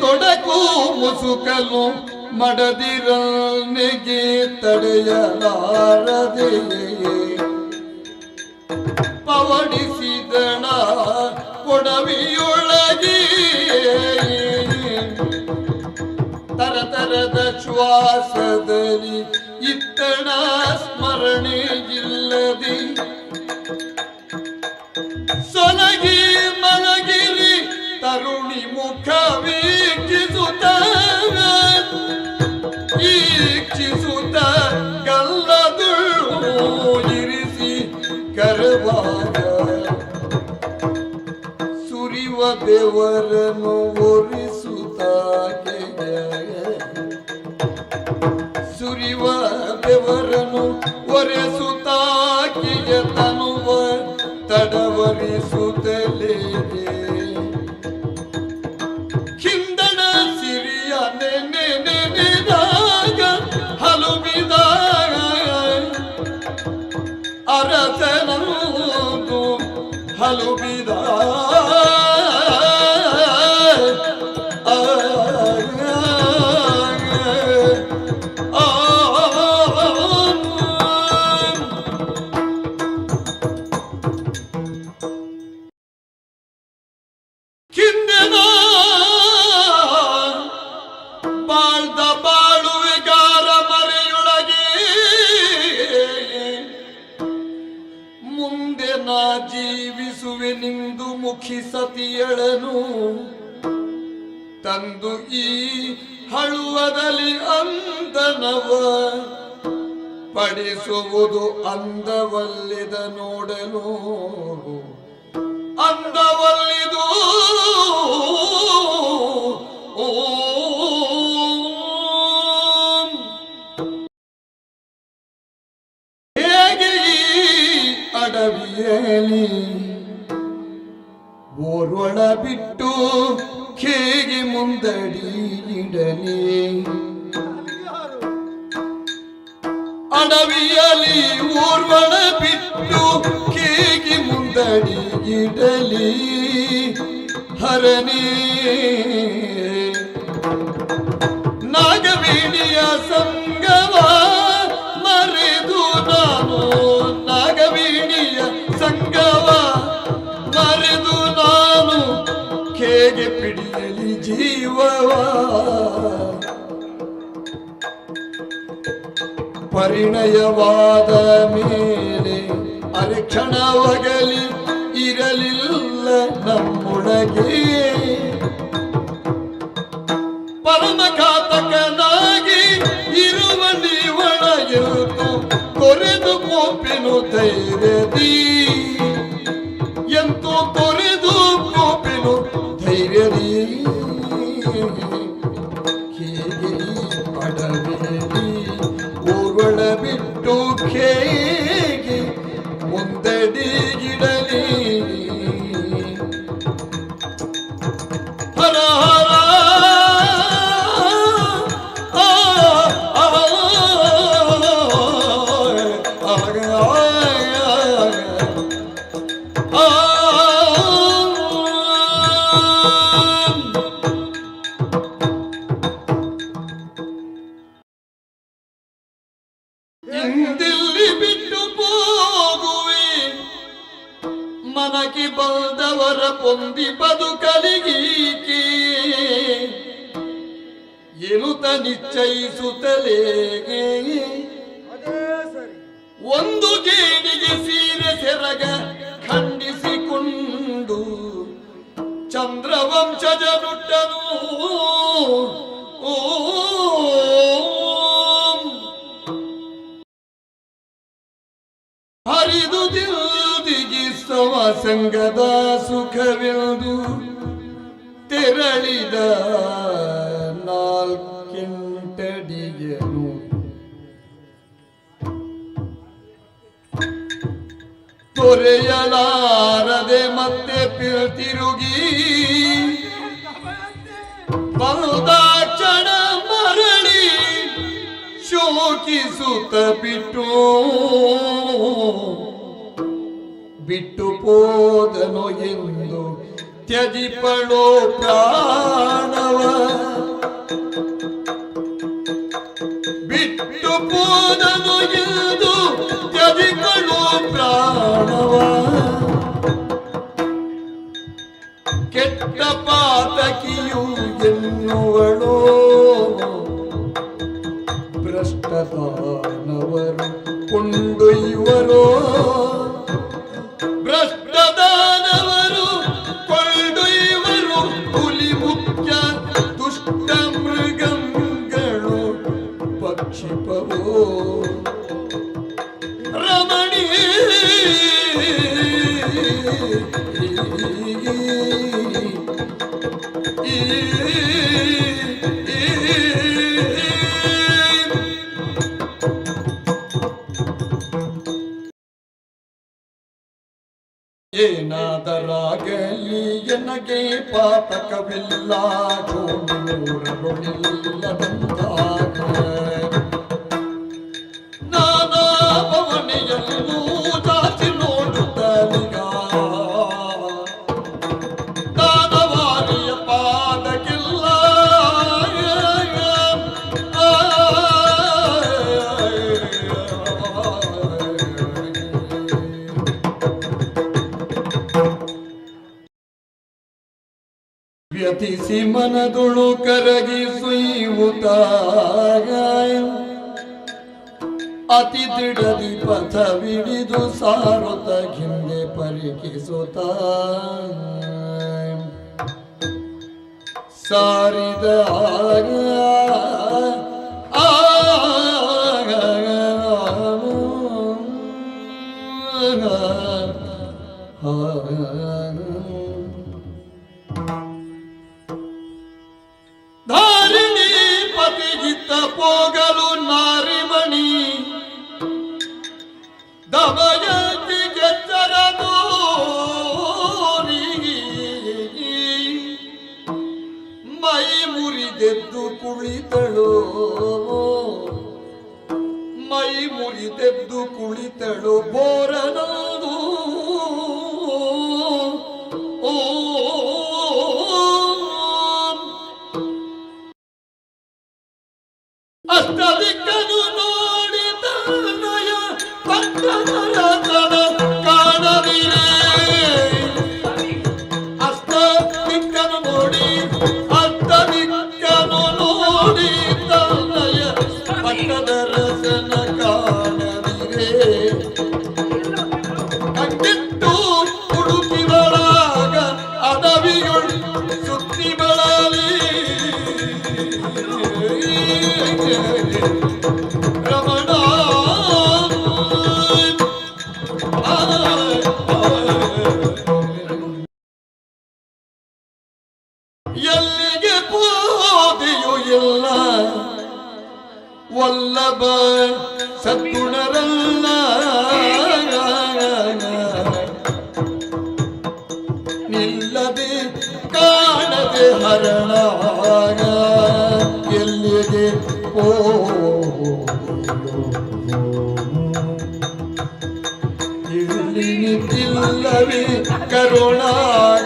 ತೊಡಕು ಮುಸುಕಲು ಮಡದಿರನಿಗೆ ತಡೆಯಲಾರದೆಯೇ ಪವಡಿಸಿದಣ ಕೊಡವಿಯೊಳಗೆ. ತರತರದ ಶ್ವಾಸದಲ್ಲಿ ಸುರಿವ ಬೆವರನ್ನು ಒರಿಸುತ್ತಾಗೆ ಸುರಿವ ಬೆವರನು ಒರೆಸುತ್ತಾಕಿಯ ತನುವ ತಡವರಿಸುತ್ತಲೇ. ಕಿಂದಣ ಸಿರಿಯ ನೆನೆ ನೆನೆದಾಗ ಹಲುಬಿದಾಗ ಅರಸನದು ಸತಿಯಳನು ತಂದು ಈ ಹಳುವದಲ್ಲಿ ಅಂದನವ. ಪಡಿಸುವುದು ಅಂದವಲ್ಲಿದ ನೋಡಲು. ಅಂದವಲ್ಲಿದು. ಹೇಗೆ ಅಡವಿಯಲಿ ಊರ್ವಳ ಬಿಟ್ಟು ಕೇಗಿ ಮುಂದಡಿ ಇಡಲಿ ಹರನೇ ನಾಗವೇಣಿಯ ಸಂಗವ ಪರಿಣಯವಾದ ಮೇಲೆ ಅರಿಕ್ಷಣವಾಗಲಿ ಇರಲಿಲ್ಲ ನಮ್ಮೊಳಗೆ. ಪರಮಘಾತಕನಾಗಿ ಇರುವ ನೀವಳಗಿರುತ್ತು ಕೊರೆದು ಕೋಪಿನು ಧೈರ್ಯದಿ. ಎಂತೂ ಕೊರೆದು ಇಂದಿಲ್ಲಿ ಬಿಟ್ಟು ಹೋಗುವೆ? ಮನಕ್ಕೆ ಬಂದವರ ಪೊಂದಿ ಬದುಕಲಿಗೀಕೆ ಎನುತ ನಿಶ್ಚಯಿಸುತ್ತಲೇ ಒಂದು ಗೇಣಿಗೆ ಸೀರೆ ಸೆರಗ ಖಂಡಿಸಿಕೊಂಡು ಚಂದ್ರವಂಶಜ ನುಟ್ಟನು ಹರಿದು ದಿಲ್ದಿಗಿಸ್ತವ ಸಂಗದ ಸುಖವೆಂದು ತೆರಳಿದ ನಾಲ್ಕೆಂಟಡಿಗೆನು. ತೊರೆಯಲಾರದೆ ಮತ್ತೆ ಪಿ- ತಿರುಗಿ ಬಹುದಾಕ್ಷಣ ಶೋಕಿಸುತ್ತ ಬಿಟ್ಟು ಬಿಟ್ಟು ಪೋದನು ಎಂದು ತ್ಯಜಿಪಡೋ ಪ್ರಾಣವ. ಬಿಟ್ಟು ಪೋದನು ಎಂದು ತ್ಯಜಿಪಡೋ ಪ್ರಾಣವ. ಕೆಟ್ಟ ಪಾತಕಿಯು ಎನ್ನುವಳೋ. ಭ್ರಷ್ಟದಾನವರು ಕೊಂಡೊಯ್ಯುವರೋ ಭ್ರಷ್ಟದಾನವರು ಕೊಂಡೊಯ್ಯುವರು ಹುಲಿ ಮುಖ್ಯ ದುಷ್ಟ ಮೃಗಗಳು ಪಕ್ಷಿಪವೋ ರಮಣಿ ಏನಾದರಾಗಲಿ ಎನಗೆ ಪಾತಕವಿಲ್ಲ ಚೋಣಿಲ್ಲದಂತಾಗ ನಾನಾ ವ್ಯತಿಸಿ ಮನದುಳು ಕರಗಿ ಸುಯುತ ಅತಿ ದೃಢದಿ ಪಥವಿಡಿದು ಸಾರುತ ಹಿಂದೆ ಪರಿಕಿಸುತ್ತ ಸಾರಿದ ಪೋಗಲು ನಾರಿಮಣಿ. ದಮಯಂತಿ ಗೆಚ್ಚರದು ಮೈ ಮುರಿದೆದ್ದು ಕುಳಿತಳು. ಮೈ ಮುರಿದೆದ್ದು ಕುಳಿತಳು ಬೋರನದು. ಎಲ್ಲಿಗೆ ಪೋದೆಯೂ ಇಲ್ಲ ವಲ್ಲಭ ಸದ್ಗುಣರಲ್ಲ ನಿಲ್ಲದೆ ಕಾಣದೆ ಹರಣ ಎಲ್ಲಿಗೆ ಪೋ ಇಲ್ಲಿ ನಿಂತಿಲ್ಲವೇ ಕರುಣಾಗ